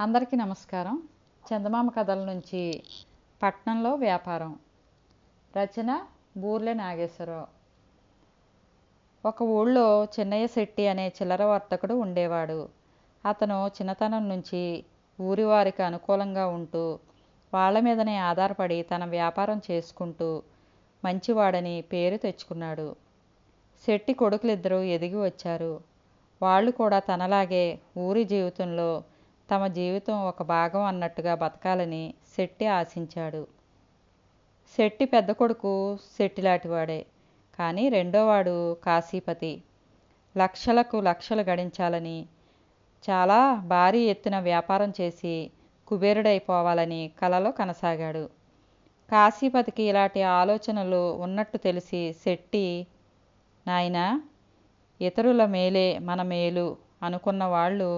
అందరికీ నమస్కారం. చందమామ కథల నుంచి పట్నంలో వ్యాపారం. రచన బూర్లె నాగేశ్వరరావు. ఒక ఊళ్ళో చిన్నయ్య శెట్టి అనే చిల్లర వర్తకుడు ఉండేవాడు. అతను చిన్నతనం నుంచి ఊరి వారికి అనుకూలంగా ఉంటూ వాళ్ళ మీదనే ఆధారపడి తన వ్యాపారం చేసుకుంటూ మంచివాడని పేరు తెచ్చుకున్నాడు. శెట్టి కొడుకులిద్దరూ ఎదిగి వచ్చారు. వాళ్ళు కూడా తనలాగే ఊరి జీవితంలో తమ జీవితం ఒక భాగం అన్నట్టుగా బతకాలని శెట్టి ఆశించాడు. శెట్టి పెద్ద కొడుకు శెట్టిలాంటివాడే కానీ రెండోవాడు కాశీపతి. లక్షలకు లక్షలు గడించాలని చాలా భారీ ఎత్తున వ్యాపారం చేసి కుబేరుడైపోవాలని కలలో కనసాగాడు. కాశీపతికి ఇలాంటి ఆలోచనలు ఉన్నట్టు తెలిసి శెట్టి నాయనా ఇతరుల మేలే మన మేలు అనుకున్న వాళ్ళు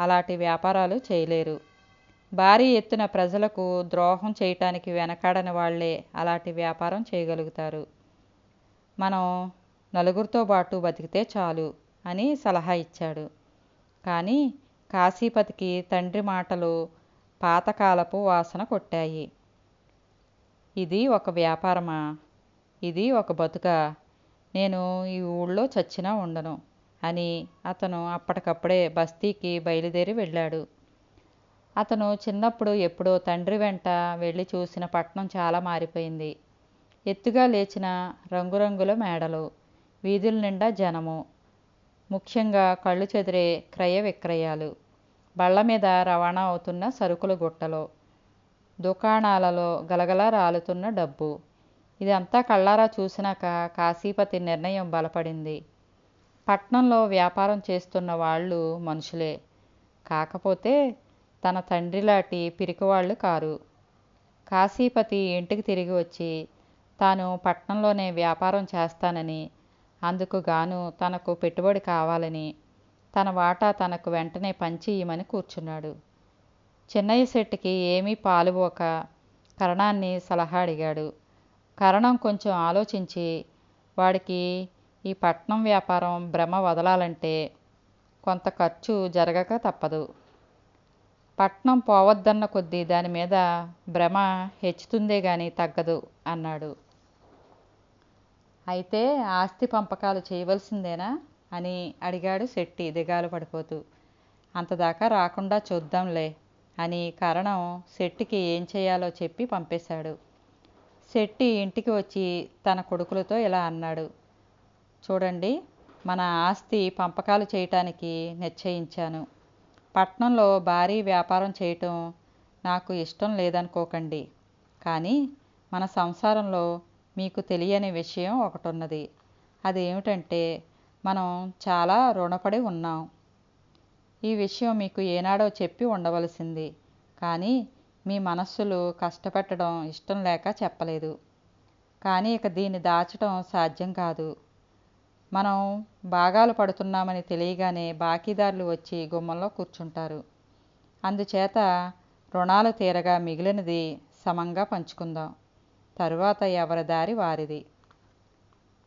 అలాంటి వ్యాపారాలు చేయలేరు. భారీ ఎత్తున ప్రజలకు ద్రోహం చేయటానికి వెనకాడని వాళ్ళే అలాంటి వ్యాపారం చేయగలుగుతారు. మనం నలుగురితో పాటు బతికితే చాలు అని సలహా ఇచ్చాడు. కానీ కాశీపతికి తండ్రి మాటలు పాతకాలపు వాసన కొట్టాయి. ఇది ఒక వ్యాపారమా? ఇది ఒక బతుక? నేను ఈ ఊళ్ళో చచ్చినా ఉండను. అని అతను అప్పటికప్పుడే బస్తీకి బయలుదేరి వెళ్ళాడు. అతను చిన్నప్పుడు ఎప్పుడో తండ్రి వెంట వెళ్ళి చూసిన పట్నం చాలా మారిపోయింది. ఎత్తుగా లేచిన రంగురంగుల మేడలు వీధుల నిండా జనము ముఖ్యంగా కళ్ళు చెదిరే క్రయ విక్రయాలు బళ్ళ మీద రవాణా అవుతున్న సరుకుల గుట్టలు దుకాణాలలో గలగల రాలుతున్న డబ్బు ఇదంతా కళ్ళారా చూసినాక కాశీపతి నిర్ణయం బలపడింది. పట్నంలో వ్యాపారం చేస్తున్న వాళ్ళు మనుషులే. కాకపోతే తన తండ్రిలాంటి పిరికివాళ్ళు కారు. కాశీపతి ఇంటికి తిరిగి వచ్చి తాను పట్నంలోనే వ్యాపారం చేస్తానని అందుకు గాను తనకు పెట్టుబడి కావాలని తన వాటా తనకు వెంటనే పంచి ఇయ్యమని కూర్చున్నాడు. చిన్నయ్య శెట్టికి ఏమీ పాలుపోక కరణాన్ని సలహా అడిగాడు. కరణం కొంచెం ఆలోచించి వాడికి ఈ పట్నం వ్యాపారం భ్రమ వదలాలంటే కొంత ఖర్చు జరగక తప్పదు. పట్నం పోవద్దన్న కొద్దీ దాని మీద భ్రమ హెచ్చుతుందే గాని తగ్గదు అన్నాడు. అయితే ఆస్తి పంపకాలు చేయవలసిందేనా అని అడిగాడు శెట్టి దిగాలు పడిపోతూ. అంతదాకా రాకుండా చూద్దాంలే అని కరణం శెట్టికి ఏం చేయాలో చెప్పి పంపేశాడు. శెట్టి ఇంటికి వచ్చి తన కొడుకులతో ఇలా అన్నాడు. చూడండి మన ఆస్తి పంపకాలు చేయటానికి నిశ్చయించాను. పట్నంలో భారీ వ్యాపారం చేయటం నాకు ఇష్టం లేదనుకోకండి. కానీ మన సంసారంలో మీకు తెలియని విషయం ఒకటి ఉన్నది అదేమిటంటే మనం చాలా రుణపడి ఉన్నాం. ఈ విషయం మీకు ఏనాడో చెప్పి ఉండవలసింది. కానీ మీ మనస్సులు కష్టపెట్టడం ఇష్టం లేక చెప్పలేదు. కానీ ఇక దీన్ని దాచడం సాధ్యం కాదు. మనం భాగాలు పడుతున్నామని తెలియగానే బాకీదారులు వచ్చి గుమ్మంలో కూర్చుంటారు. అందుచేత రుణాలు తీరగా మిగిలినది సమంగా పంచుకుందాం. తరువాత ఎవరి దారి వారిది.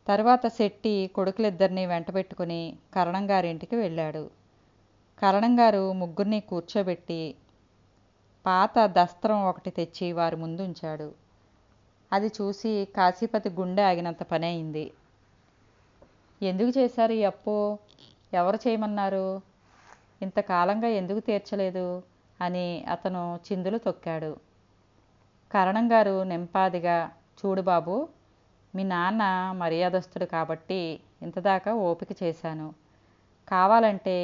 తరువాత శెట్టి కొడుకులిద్దరిని వెంటబెట్టుకుని కరణంగారింటికి వెళ్ళాడు. కరణం గారు ముగ్గురిని కూర్చోబెట్టి పాత దస్త్రం ఒకటి తెచ్చి వారి ముందు ఉంచాడు అది చూసి కాశీపతి గుండె ఆగినంత పని అయింది ఎందుకు చేశారు ఈ అప్పు? ఎవరు చేయమన్నారు? ఇంతకాలంగా ఎందుకు తీర్చలేదు? అని అతను చిందులు తొక్కాడు. కరణం గారు నింపాదిగా చూడు బాబు మీ నాన్న మర్యాదస్తుడు కాబట్టి ఇంతదాకా ఓపిక చేశాను. కావాలంటే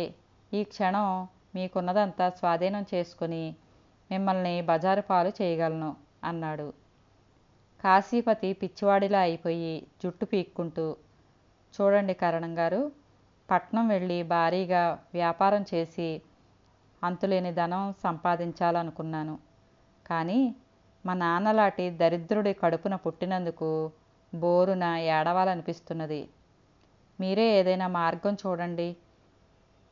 ఈ క్షణం మీకున్నదంతా స్వాధీనం చేసుకుని మిమ్మల్ని బజారు పాలు చేయగలను అన్నాడు. కాశీపతి పిచ్చివాడిలా అయిపోయి జుట్టు పీక్కుంటూ చూడండి కరణం గారు. పట్నం వెళ్ళి భారీగా వ్యాపారం చేసి అంతులేని ధనం సంపాదించాలనుకున్నాను. కానీ మా నాన్నలాంటి దరిద్రుడి కడుపున పుట్టినందుకు బోరున ఏడవాలనిపిస్తున్నది. మీరే ఏదైనా మార్గం చూడండి.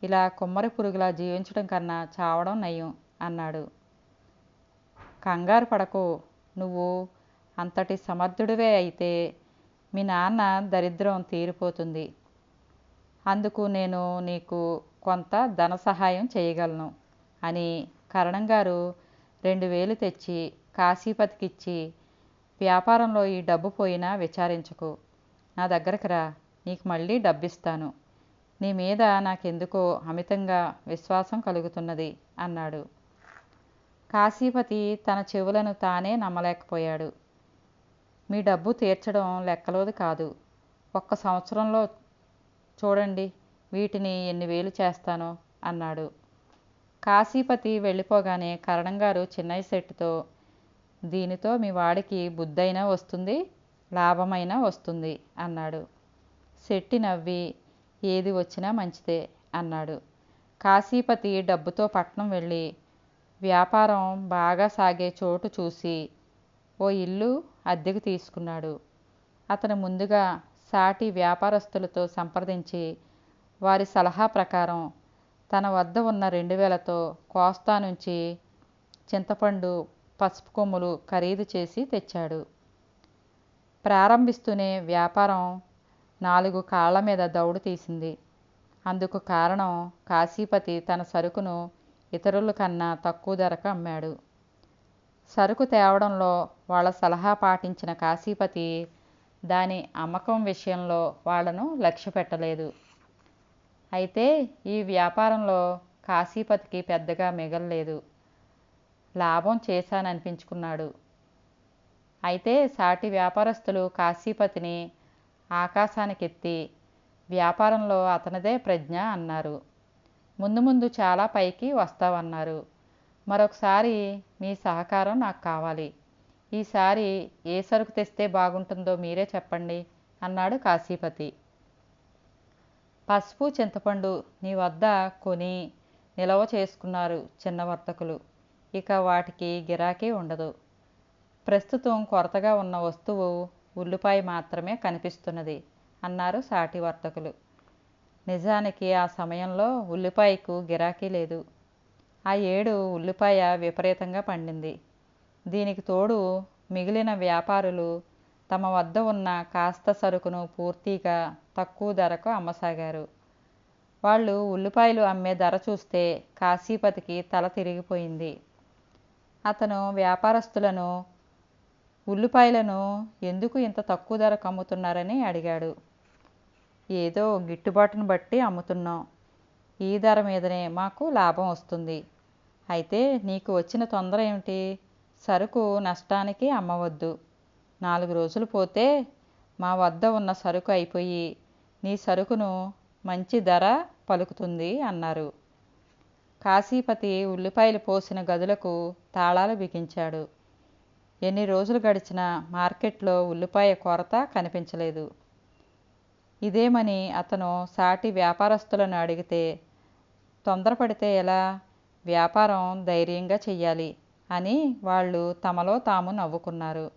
ఇలా కుమ్మరి పురుగులా జీవించడం కన్నా చావడం నయం అన్నాడు. కంగారు పడకు. నువ్వు అంతటి సమర్థుడివే అయితే మీ నాన్న దరిద్రం తీరిపోతుంది. అందుకు నేను నీకు కొంత ధన సహాయం చేయగలను అని కరణంగారు రెండు వేలు తెచ్చి కాశీపతికిచ్చి వ్యాపారంలో ఈ డబ్బు పోయినా విచారించకు. నా దగ్గరకు రా నీకు మళ్ళీ డబ్బిస్తాను. నీ మీద నాకెందుకో అమితంగా విశ్వాసం కలుగుతున్నది అన్నాడు. కాశీపతి తన చెవులను తానే నమ్మలేకపోయాడు. మీ డబ్బు తీర్చడం లెక్కలోది కాదు. ఒక్క సంవత్సరంలో చూడండి వీటిని ఎన్ని వేలు చేస్తానో అన్నాడు. కాశీపతి వెళ్ళిపోగానే కరణంగారు చిన్నయ్య శెట్టితో దీనితో మీ వాడికి బుద్ధైనా వస్తుంది లాభమైనా వస్తుంది అన్నాడు. శెట్టి నవ్వి ఏది వచ్చినా మంచిదే అన్నాడు. కాశీపతి డబ్బుతో పట్నం వెళ్ళి వ్యాపారం బాగా సాగే చోటు చూసి ఓ ఇల్లు అద్దెకు తీసుకున్నాడు. అతను ముందుగా సాటి వ్యాపారస్తులతో సంప్రదించి వారి సలహా ప్రకారం తన వద్ద ఉన్న రెండు వేలతో కోస్తా నుంచి చింతపండు పసుపు కొమ్ములు ఖరీదు చేసి తెచ్చాడు. ప్రారంభిస్తూనే వ్యాపారం నాలుగు కాళ్ళ మీద దౌడు తీసింది. అందుకు కారణం కాశీపతి తన సరుకును ఇతరుల కన్నా తక్కువ ధరకు అమ్మాడు. సరుకు తేవడంలో వాళ్ళ సలహా పాటించిన కాశీపతి దాని అమ్మకం విషయంలో వాళ్ళను లక్ష్య పెట్టలేదు. అయితే ఈ వ్యాపారంలో కాశీపతికి పెద్దగా మిగల్లేదు. లాభం చేశాననిపించుకున్నాడు. అయితే సాటి వ్యాపారస్తులు కాశీపతిని ఆకాశానికెత్తి వ్యాపారంలో అతనిదే ప్రజ్ఞ అన్నారు. ముందు ముందు చాలా పైకి వస్తావన్నారు. మరొకసారి మీ సహకారం నాకు కావాలి. ఈసారి ఏ సరుకు తెస్తే బాగుంటుందో మీరే చెప్పండి అన్నాడు కాశీపతి. పసుపు చింతపండు నీ వద్ద కొని నిలవ చేసుకున్నారు చిన్న వర్తకులు. ఇక వాటికి గిరాకీ ఉండదు. ప్రస్తుతం కొరతగా ఉన్న వస్తువు ఉల్లిపాయ మాత్రమే కనిపిస్తున్నది అన్నారు సాటి వర్తకులు. నిజానికి ఆ సమయంలో ఉల్లిపాయకు గిరాకీ లేదు. ఆ ఏడు ఉల్లిపాయ విపరీతంగా పండింది. దీనికి తోడు మిగిలిన వ్యాపారులు తమ వద్ద ఉన్న కాస్త సరుకును పూర్తిగా తక్కువ ధరకు అమ్మసాగారు. వాళ్ళు ఉల్లిపాయలు అమ్మే ధర చూస్తే కాశీపతికి తల తిరిగిపోయింది. అతను వ్యాపారస్తులను ఉల్లిపాయలను ఎందుకు ఇంత తక్కువ ధరకు అమ్ముతున్నారని అడిగాడు. ఏదో గిట్టుబాటును బట్టి అమ్ముతున్నాం. ఈ ధర మీదనే మాకు లాభం వస్తుంది. అయితే నీకు వచ్చిన తొందర ఏమిటి? సరుకు నష్టానికి అమ్మవద్దు. నాలుగు రోజులు పోతే మా వద్ద ఉన్న సరుకు అయిపోయి నీ సరుకును మంచి ధర పలుకుతుంది అన్నారు. కాశీపతి ఉల్లిపాయలు పోసిన గదులకు తాళాలు బిగించాడు. ఎన్ని రోజులు గడిచినా మార్కెట్లో ఉల్లిపాయ కొరత కనిపించలేదు. ఇదేమని అతను సాటి వ్యాపారస్తులను అడిగితే తొందరపడితే ఎలా? వ్యాపారం ధైర్యంగా చెయ్యాలి అని వాళ్ళు తమలో తాము నవ్వుకున్నారు.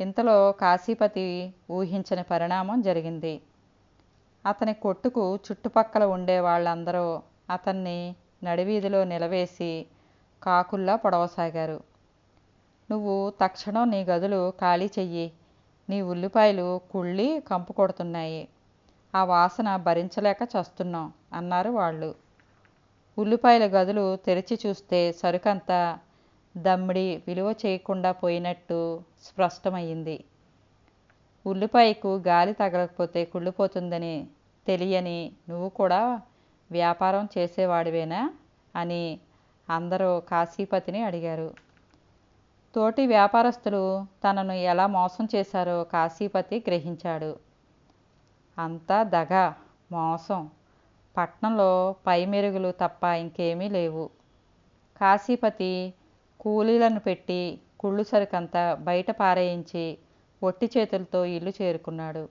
ఇంతలో కాశీపతి ఊహించని పరిణామం జరిగింది. అతని కొట్టుకు చుట్టుపక్కల ఉండే వాళ్ళందరూ అతన్ని నడివీధిలో నిలవేసి కాకుల్లా పొడవసాగారు నువ్వు తక్షణం నీ గదులు ఖాళీ చెయ్యి. నీ ఉల్లిపాయలు కుళ్ళి కంపు కొడుతున్నాయి. ఆ వాసన భరించలేక చస్తున్నాం అన్నారు వాళ్ళు. ఉల్లిపాయల గదులు తెరిచి చూస్తే సరుకంతా దమ్మిడి విలువ చేయకుండా పోయినట్టు స్పష్టమయ్యింది. ఉల్లిపాయకు గాలి తగలకపోతే కుళ్ళిపోతుందని తెలియని నువ్వు కూడా వ్యాపారం చేసేవాడివేనా? అని అందరూ కాశీపతిని అడిగారు. తోటి వ్యాపారస్తులు తనను ఎలా మోసం చేశారో కాశీపతి గ్రహించాడు. అంతా దగ మోసం. పట్నంలో పై మెరుగులు తప్ప ఇంకేమీ లేవు. కాశీపతి కూలీలను పెట్టి కుళ్ళు సరుకంతా బయట పారేయించి ఒట్టి చేతులతో ఇల్లు చేరుకున్నాడు.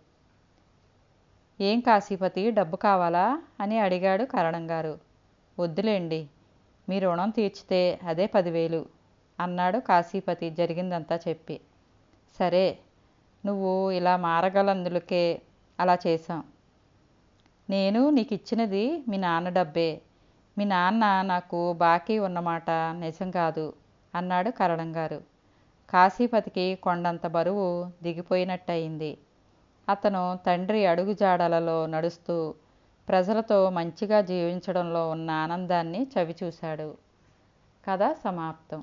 ఏం కాశీపతి డబ్బు కావాలా? అని అడిగాడు కరణంగారు. వద్దులేండి మీ రుణం తీర్చితే అదే పదివేలు అన్నాడు కాశీపతి జరిగిందంతా చెప్పి. సరే నువ్వు ఇలా మారగలందులకే అలా చేశాం. నేను నీకు ఇచ్చినది మీ నాన్న డబ్బే. మీ నాన్న నాకు బాకీ ఉన్నమాట నిజం కాదు అన్నాడు కరణంగారు కాశీపతికి కొండంత బరువు దిగిపోయినట్టయింది. అతను తండ్రి అడుగుజాడలలో నడుస్తూ ప్రజలతో మంచిగా జీవించడంలో ఉన్న ఆనందాన్ని చవిచూశాడు. కథ సమాప్తం.